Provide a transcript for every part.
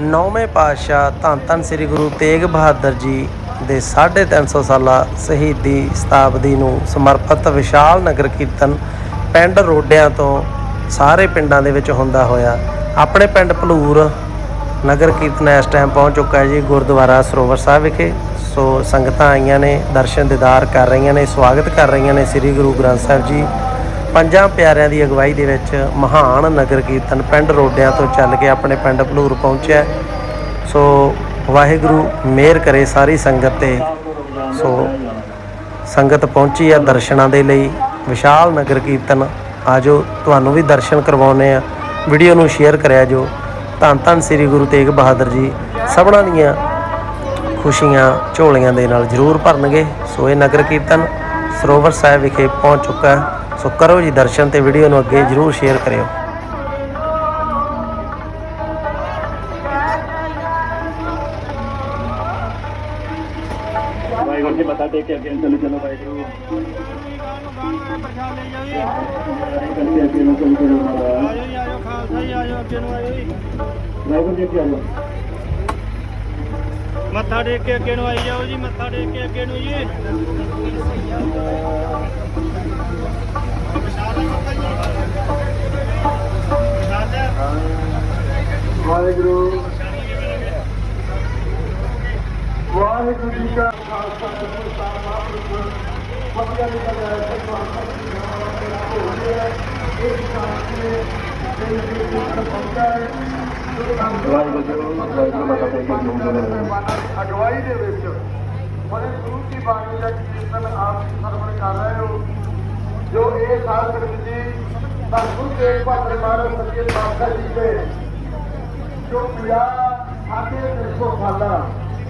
ਨੌਵੇਂ ਪਾਤਸ਼ਾਹ ਧੰਨ ਧੰਨ ਸ੍ਰੀ ਗੁਰੂ ਤੇਗ ਬਹਾਦਰ ਜੀ ਦੇ 350 ਸਾਲਾ ਸ਼ਹੀਦੀ ਸ਼ਤਾਬਦੀ ਨੂੰ ਸਮਰਪਿਤ ਵਿਸ਼ਾਲ ਨਗਰ ਕੀਰਤਨ ਪਿੰਡ ਰੋਡਿਆਂ ਤੋਂ ਸਾਰੇ ਪਿੰਡਾਂ ਦੇ ਵਿੱਚ ਹੁੰਦਾ ਹੋਇਆ। ਆਪਣੇ ਪਿੰਡ ਭਲੂਰ ਨਗਰ ਕੀਰਤਨ ਇਸ ਟਾਈਮ ਪਹੁੰਚ ਚੁੱਕਾ ਹੈ ਜੀ, ਗੁਰਦੁਆਰਾ ਸਰੋਵਰ ਸਾਹਿਬ ਵਿਖੇ। ਸੋ ਸੰਗਤਾਂ ਆਈਆਂ ਨੇ, ਦਰਸ਼ਨ ਦੀਦਾਰ ਕਰ ਰਹੀਆਂ ਨੇ, ਸਵਾਗਤ ਕਰ ਰਹੀਆਂ ਨੇ ਸ੍ਰੀ ਗੁਰੂ ਗ੍ਰੰਥ ਸਾਹਿਬ ਜੀ। ਪੰਜਾਂ ਪਿਆਰਿਆਂ ਦੀ ਅਗਵਾਈ ਦੇ ਵਿੱਚ ਮਹਾਨ ਨਗਰ ਕੀਰਤਨ ਪਿੰਡ ਰੋਡਿਆਂ ਤੋਂ ਚੱਲ ਕੇ ਆਪਣੇ ਪਿੰਡ ਭਲੂਰ ਪਹੁੰਚਿਆ ਸੋ ਵਾਹਿਗੁਰੂ ਮਿਹਰ ਕਰੇ ਸਾਰੀ ਸੰਗਤ ਤੇ। ਸੋ ਸੰਗਤ ਪਹੁੰਚੀ ਆ ਦਰਸ਼ਨਾਂ ਦੇ ਲਈ। ਵਿਸ਼ਾਲ ਨਗਰ ਕੀਰਤਨ। ਆਜੋ ਤੁਹਾਨੂੰ ਵੀ ਦਰਸ਼ਨ ਕਰਵਾਉਨੇ ਆ। ਵੀਡੀਓ ਨੂੰ ਸ਼ੇਅਰ ਕਰਿਆ ਜੋ। ਧੰਨ ਧੰਨ ਸ੍ਰੀ ਗੁਰੂ ਤੇਗ ਬਹਾਦਰ ਜੀ। ਸਭਨਾਂ ਦੀਆਂ ਖੁਸ਼ੀਆਂ ਝੋਲੀਆਂ ਦੇ ਨਾਲ ਜ਼ਰੂਰ ਭਰਨਗੇ। ਸੋ ਇਹ ਨਗਰ ਕੀਰਤਨ ਸਰੋਵਰ ਸਾਹਿਬ ਵਿਖੇ ਪਹੁੰਚ ਚੁੱਕਾ ਹੈ। ਸੋ ਕਰੋ ਜੀ ਦਰਸ਼ਨ ਤੇ ਵੀਡੀਓ ਨੂੰ ਅੱਗੇ ਜ਼ਰੂਰ ਸ਼ੇਅਰ ਕਰਿਓ। ਵਾਹਿਗੁਰੂ ਜੀ, ਮੱਥਾ ਟੇਕ ਕੇ ਅੱਗੇ ਨੂੰ ਚਲੋ ਚਲੋ ਵਾਹਿਗੁਰੂ। ਕਰਕੇ ਅੱਗੇ ਨੂੰ ਚਲੋ ਚਲੋ ਵਾਹਿਗੁਰੂ ਜੀ, ਅੱਗੇ ਆ ਮੱਥਾ ਟੇਕ ਕੇ ਅੱਗੇ ਨੂੰ ਆਈ ਜਾਓ ਜੀ, ਮੱਥਾ ਟੇਕ ਕੇ ਅੱਗੇ ਨੂੰ ਜੀ। ਵਾਹਿਗੁਰੂ। ਵਾਹਿਗੁਰੂ ਜੀ ਕਾ ਖਾਲਸਾ, ਵਾਹਿਗੁਰੂ ਜੀ ਕੀ ਫਤਿਹ। ਜੀ ਦਾ ਜੈ ਵਾਹਿਗੁਰੂ ਜੀ ਵਾਹਿਗੁਰੂ ਮਾਤਾ ਦੇ ਕੇ ਜੂਮ ਅਗਵਾਈ ਦੇ ਵਿੱਚ ਬੜੇ ਗੁਰੂ ਕੀ ਬਾਣੀ ਦਾ ਕੀਰਤਨ ਆਪ ਸਰਵਣ ਕਰ ਰਹੇ ਹੋ, ਜੋ ਇਹ ਸਾਧ ਸੰਗਤ ਜੀ ਤਾਂ ਗੁਰੂ ਤੇਗ ਬਹਾਦਰ ਮਹਾਰਾਜ ਸੱਚੇ ਪਾਤਸ਼ਾਹ ਜੀ ਦੇ ਜੋ 50 ਸਾਢੇ 300 ਸਾਲਾਂ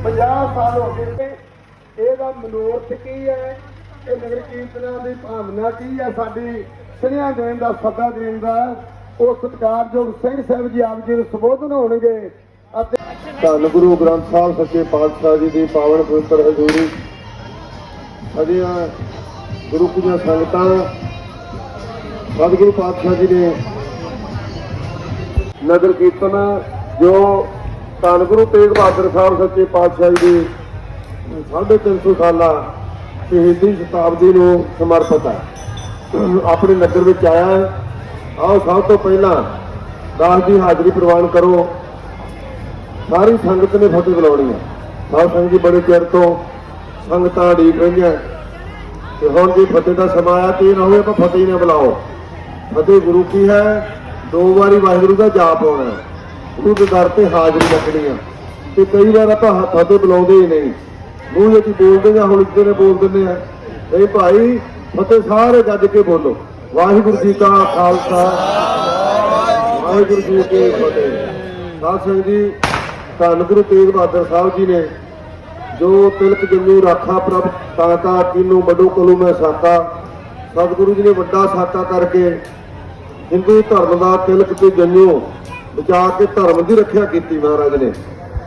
50 ਸਾਲ ਹੋ ਗਏ ਇਹਦਾ ਮਨੋਰਥ ਕੀ ਹੈ? ਇਹ ਨਗਰ ਕੀਰਤਨਾਂ ਦੀ ਭਾਵਨਾ ਕੀ ਹੈ? ਸਾਡੀ ਸੁਨੇਹਾ ਦੇਣ ਦਾ ਸੱਦਾ ਦੇਣ ਦਾ ਉਹ ਸਤਿਕਾਰਯੋਗ ਸਿੰਘ ਸਾਹਿਬ ਜੀ ਆਪ ਜੀ ਨੂੰ ਸੰਬੋਧਨ ਹੋਣਗੇ ਅਤੇ ਧੰਨ ਗੁਰੂ ਗ੍ਰੰਥ ਸਾਹਿਬ ਸੱਚੇ ਪਾਤਸ਼ਾਹ ਜੀ ਦੀ ਪਾਵਨ ਪਵਿੱਤਰ ਹਜ਼ੂਰੀ। ਅਜਿਹਾ ਗੁਰੂ ਕੀਆਂ ਸੰਗਤਾਂ, ਸਤਿਗੁਰੂ ਪਾਤਸ਼ਾਹ ਜੀ ਨੇ ਨਗਰ ਕੀਰਤਨ ਜੋ ਧੰਨ ਗੁਰੂ ਤੇਗ ਬਹਾਦਰ ਸਾਹਿਬ ਸੱਚੇ ਪਾਤਸ਼ਾਹ ਜੀ ਦੀ 350 ਸਾਲਾ ਸ਼ਹੀਦੀ ਸ਼ਤਾਬਦੀ ਨੂੰ ਸਮਰਪਿਤ ਹੈ। ਆਪਣੇ ਨਗਰ ਵਿੱਚ ਆਇਆ ਆਓ ਸਭ ਤੋਂ ਪਹਿਲਾਂ ਦਾਸ ਦੀ ਹਾਜ਼ਰੀ ਪ੍ਰਵਾਨ ਕਰੋ। ਸਾਰੀ ਸੰਗਤ ਨੇ ਫਤਿਹ ਬੁਲਾਉਣੀ ਹੈ। ਸਾਧ ਸੰਗਤ ਜੀ ਬੜੇ ਚਿਰ ਤੋਂ ਸੰਗਤਾਂ ਢੀਕ ਰਹੀਆਂ। ਤੇ ਹੁਣ ਜੀ ਫਤਿਹ ਦਾ ਸਮਾਂ ਆਇਆ ਤੇ ਨਾ ਹੋਵੇ ਆਪਾਂ ਫਤਿਹ ਹੀ ਨਾ ਬੁਲਾਓ। ਫਤਿਹ ਗੁਰੂ ਕੀ ਹੈ? ਦੋ ਵਾਰੀ ਵਾਹਿਗੁਰੂ ਦਾ ਜਾਪ ਹੋਣਾ ਗੁਰੂ ਦੇ ਦਰ ਤੇ ਹਾਜ਼ਰੀ ਰੱਖਣੀ ਆ ਤੇ ਕਈ ਵਾਰ ਆਪਾਂ ਫਤਿਹ ਬੁਲਾਉਂਦੇ ਹੀ ਨਹੀਂ। ਮੂੰਹ ਵਿੱਚ ਬੋਲਦੇ ਜਾਂ ਹੁਣ ਇੱਥੇ ਨੇ ਬੋਲ ਦਿੰਦੇ ਆ ਇਹ ਭਾਈ, ਫਤਿਹ ਸਾਰੇ ਗੱਜ ਕੇ ਬੋਲੋ। ਵਾਹਿਗੁਰੂ ਜੀ ਕਾ ਖਾਲਸਾ, ਵਾਹਿਗੁਰੂ ਜੀ ਕੀ ਫਤਿਹ। ਸਾਧ ਸੰਗਤ ਜੀ, ਧੰਨ ਗੁਰੂ ਤੇਗ ਬਹਾਦਰ ਸਾਹਿਬ ਜੀ ਨੇ ਜੋ ਤਿਲਕ ਜੰਮੂ ਰਾਖਾ ਪ੍ਰਭ ਤਾਤਾ ਕੀਨੂ ਬਡੋ ਕਲੂ ਮੈਂ ਸਾਤਾ ਸਤਿਗੁਰੂ ਜੀ ਨੇ ਵੱਡਾ ਸਾਤਾ ਕਰਕੇ ਹਿੰਦੂ ਧਰਮ ਦਾ ਤਿਲਕ ਤੇ ਜੰਮੂ ਬਚਾ ਕੇ ਧਰਮ ਦੀ ਰੱਖਿਆ ਕੀਤੀ ਮਹਾਰਾਜ ਨੇ।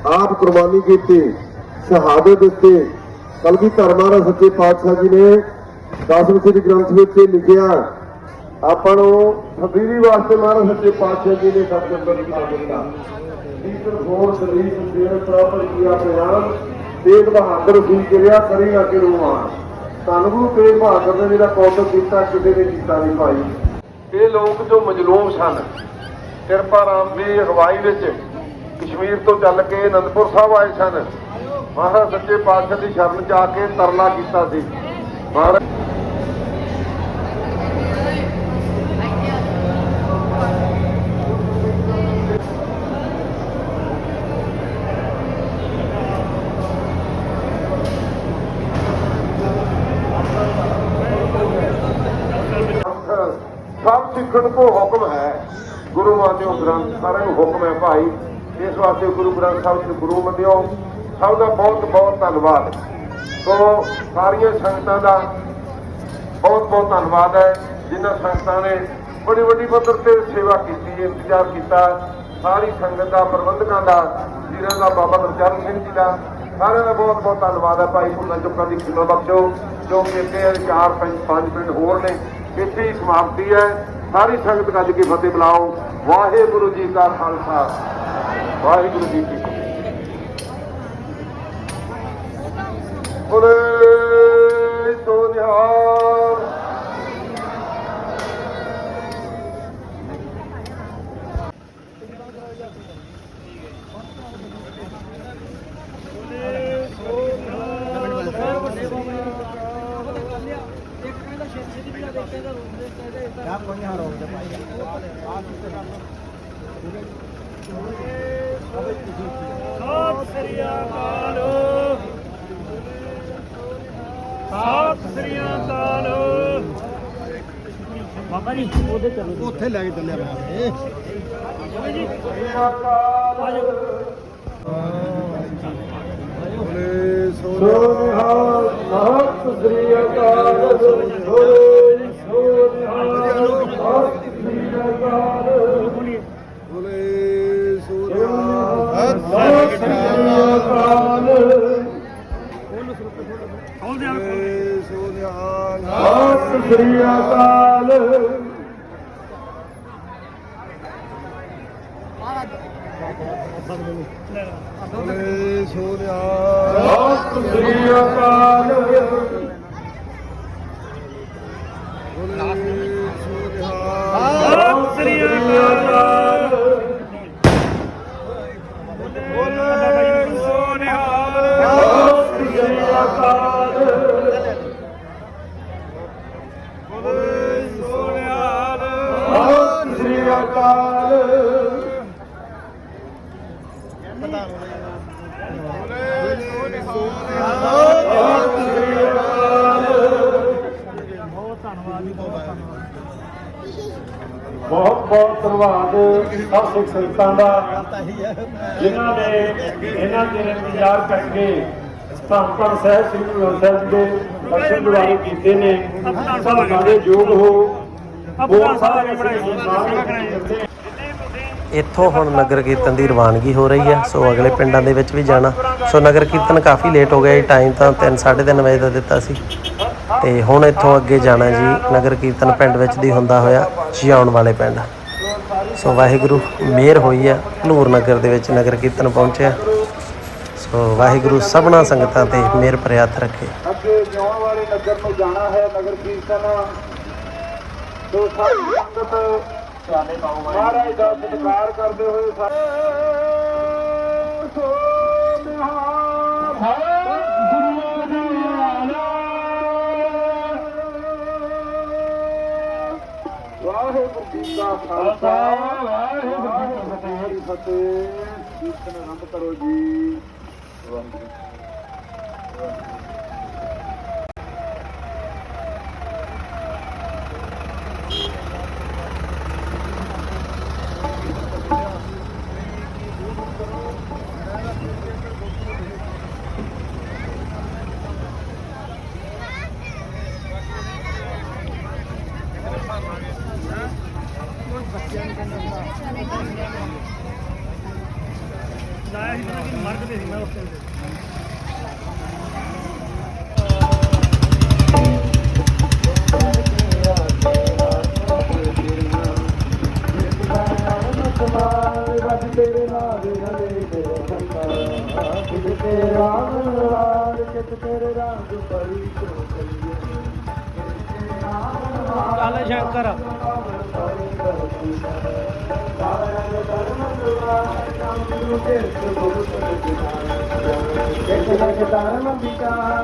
ਆਪ ਕੁਰਬਾਨੀ ਕੀਤੀ, ਸ਼ਹਾਦਤ ਦਿੱਤੀ। ਕਲਗੀ ਧਰਮਾਂ ਸੱਚੇ ਪਾਤਸ਼ਾਹ ਜੀ ਨੇ ਦਸਵੇਂ ਸ੍ਰੀ ਗ੍ਰੰਥ ਵਿੱਚ ਲਿਖਿਆ ਆਪਾਂ ਨੂੰ ਹਬੀਬੀ ਵਾਸਤੇ ਮਹਾਰਾਜ ਸੱਚੇ ਪਾਤਸ਼ਾਹ ਜੀ ਨੇ ਸਭ ਕੁਝ ਕੀਤਾ ਦਿੱਤਾ ਈਸ਼ਰ ਖੋਰ ਦਲੀਪ ਦੇਵ ਪ੍ਰਾਪਤ ਕੀਆ ਪ੍ਰਵਾਨ ਤੇਗ ਬਹਾਦਰ ਸੀ ਕਿਰਿਆ ਕਰੀ ਨਾ ਕਿ ਰੂਮਾਨ ਧੰਨ ਤੇਗ ਬਹਾਦਰ ਨੇ ਜਿਹੜਾ ਕੌਤਕ ਕੀਤਾ, ਕਿਸੇ ਨੇ ਕੀਤਾ ਨਹੀਂ ਭਾਈ। ਇਹ ਲੋਕ ਜੋ ਮਜਲੂਮ ਸਨ, ਕਿਰਪਾ ਰਾਮ ਦੀ ਅਗਵਾਈ ਵਿੱਚ ਕਸ਼ਮੀਰ ਤੋਂ ਚੱਲ ਕੇ ਅਨੰਦਪੁਰ ਸਾਹਿਬ ਆਏ ਸਨ। ਮਹਾਰਾਜ ਸੱਚੇ ਪਾਤਸ਼ਾਹ ਦੀ ਸ਼ਰਨ ਚ ਆ ਕੇ ਤਰਲਾ ਕੀਤਾ ਸੀ। ਮਹਾਰਾਜ ਸਭ ਸਿੱਖਣ ਕੋ ਹੁਕਮ ਹੈ। ਗੁਰੂ ਮਾਨਿਓ ਗ੍ਰੰਥ, ਸਾਰਿਆਂ ਨੂੰ ਹੁਕਮ ਹੈ ਭਾਈ। ਇਸ ਵਾਸਤੇ ਗੁਰੂ ਗ੍ਰੰਥ ਸਾਹਿਬ ਜੀ ਗੁਰੂ ਮੰਨਿਓ, ਸਭ ਦਾ ਬਹੁਤ ਬਹੁਤ ਧੰਨਵਾਦ। ਸੋ ਸਾਰੀਆਂ ਸੰਗਤਾਂ ਦਾ ਬਹੁਤ ਬਹੁਤ ਧੰਨਵਾਦ ਹੈ। ਜਿਨ੍ਹਾਂ ਸੰਗਤਾਂ ਨੇ ਬੜੀ ਵੱਡੀ ਪੱਧਰ ਤੇ ਸੇਵਾ ਕੀਤੀ, ਇੰਤਜ਼ਾਰ ਕੀਤਾ। ਸਾਰੀ ਸੰਗਤ ਦਾ, ਪ੍ਰਬੰਧਕਾਂ ਦਾ, ਵੀਰਾਂ ਦਾ, ਬਾਬਾ ਗੁਰਚਰਨ ਸਿੰਘ ਜੀ ਦਾ, ਸਾਰਿਆਂ ਦਾ ਬਹੁਤ ਬਹੁਤ ਧੰਨਵਾਦ ਹੈ ਭਾਈ। ਭੁੱਲਾਂ ਚੁੱਕਾਂ ਦੀ ਖਿਮਾ ਬਖਸ਼ੋ, ਜੋ ਕਿ ਇੱਥੇ ਚਾਰ ਪੰਜ ਪੰਜ ਪਿੰਡ ਹੋਰ ਨੇ। ਇੱਥੇ ਹੀ ਸਮਾਪਤੀ ਹੈ। ਸਾਰੀ ਸੰਗਤ ਗੱਜ ਕੇ ਫਤਿਹ ਬੁਲਾਓ। ਵਾਹਿਗੁਰੂ ਜੀ ਕਾ ਖਾਲਸਾ। ਵਾਹਿਗੁਰੂ ਜੀ ਕੀ ਫਤਿਹ ਬੋਲੇ ਸੋ ਨਿਹਾਲ ਸਤਿ ਸ੍ਰੀ ਅਕਾਲ। ਸਤਿ ਸ੍ਰੀ ਅਕਾਲ। ਬਾਬਾ ਜੀ ਉਹਦੇ ਚੱਲੋ ਉੱਥੇ ਲੈ ਕੇ ਚੱਲਿਆ ਮੈਂ ਇਹ ਬੋਲੇ ਸੋ ਸੋ ਨਿਹਾਲ ਸਤਿ ਸ੍ਰੀ ਅਕਾਲ। ਸ੍ਰੀ ਅਕਾਲ। ਬੋਲੇ ਸੋ ਨਿਹਾਲ ਸਤਿ ਸ੍ਰੀ ਅਕਾਲ। ਅਕਾਲ। ਬਹੁਤ ਬਹੁਤ ਧੰਨਵਾਦ ਸਭ ਸਿੱਖ ਸੰਗਤਾਂ ਦਾ, ਜਿਨ੍ਹਾਂ ਨੇ ਇਹਨਾਂ ਦੇ ਇੰਤਜ਼ਾਰ ਕਰਕੇ ਧੰਨ ਧੰਨ ਸਾਹਿਬ ਸ੍ਰੀ ਗੁਰੂ ਗ੍ਰੰਥ ਸਾਹਿਬ ਜੀ ਦੇ ਦਰਸ਼ਨ ਦੁਆਰੇ ਕੀਤੇ ਨੇ। ਸਭ ਸਾਡੇ ਯੋਗ ਹੋ। ਸਾਰੇ ਇੱਥੋਂ ਹੁਣ ਨਗਰ ਕੀਰਤਨ ਦੀ ਰਵਾਨਗੀ ਹੋ ਰਹੀ ਹੈ ਸੋ ਅਗਲੇ ਪਿੰਡਾਂ ਦੇ ਵਿੱਚ ਵੀ ਜਾਣਾ। ਸੋ ਨਗਰ ਕੀਰਤਨ ਕਾਫੀ ਲੇਟ ਹੋ ਗਿਆ ਜੀ ਟਾਈਮ ਤਾਂ 3 3:30 ਵਜੇ ਦਾ ਦਿੱਤਾ ਸੀ। ਤੇ ਹੁਣ ਇੱਥੋਂ ਅੱਗੇ ਜਾਣਾ ਜੀ ਨਗਰ ਕੀਰਤਨ ਪਿੰਡ ਵਿੱਚ ਦੀ ਹੁੰਦਾ ਹੋਇਆ ਜਿਉਣ ਵਾਲੇ ਪਿੰਡ। ਸੋ ਵਾਹਿਗੁਰੂ ਮਿਹਰ ਹੋਈ ਹੈ ਭਲੂਰ ਨਗਰ ਦੇ ਵਿੱਚ ਨਗਰ ਕੀਰਤਨ ਪਹੁੰਚਿਆ। ਸੋ ਵਾਹਿਗੁਰੂ ਸਭਨਾ ਸੰਗਤਾਂ ਤੇ ਮਿਹਰ ਭਰਿਆ ਹੱਥ ਰੱਖੇ। ਅੱਗੇ ਜਿਉਣ ਵਾਲੇ ਨਗਰ ਨੂੰ ਜਾਣਾ ਹੈ ਨਗਰ ਕੀਰਤਨ। ਤੋਂ ਸਾਰੀ ਸੰਗਤ ਮਹਾਰਾਜ ਦਾ ਸਤਿਕਾਰ ਕਰਦੇ ਹੋਏ ਸਾਰੇ ਸੋ ਨਿਹਾਲ ਵਾਹਿਗੁਰੂ ਜੀ ਦਾ ਖਾਲਸਾ, ਵਾਹਿਗੁਰੂ ਜੀ ਕੀ ਫਤਿਹ। ਕੀਰਤਨ ਆਰੰਭ ਕਰੋ ਜੀ। ਵਾਹਿਗੁਰੂ ਲਾਇਆ ਸੀ ਤਾਂ ਕਿ ਮਰਗ ਦੇ ਸੀ ਮੈਂ ਉਸ ਟਾਈਮ ਤੇ। ਕਾਲੇ ਸ਼ੰਕਰ। ধারণ বিকার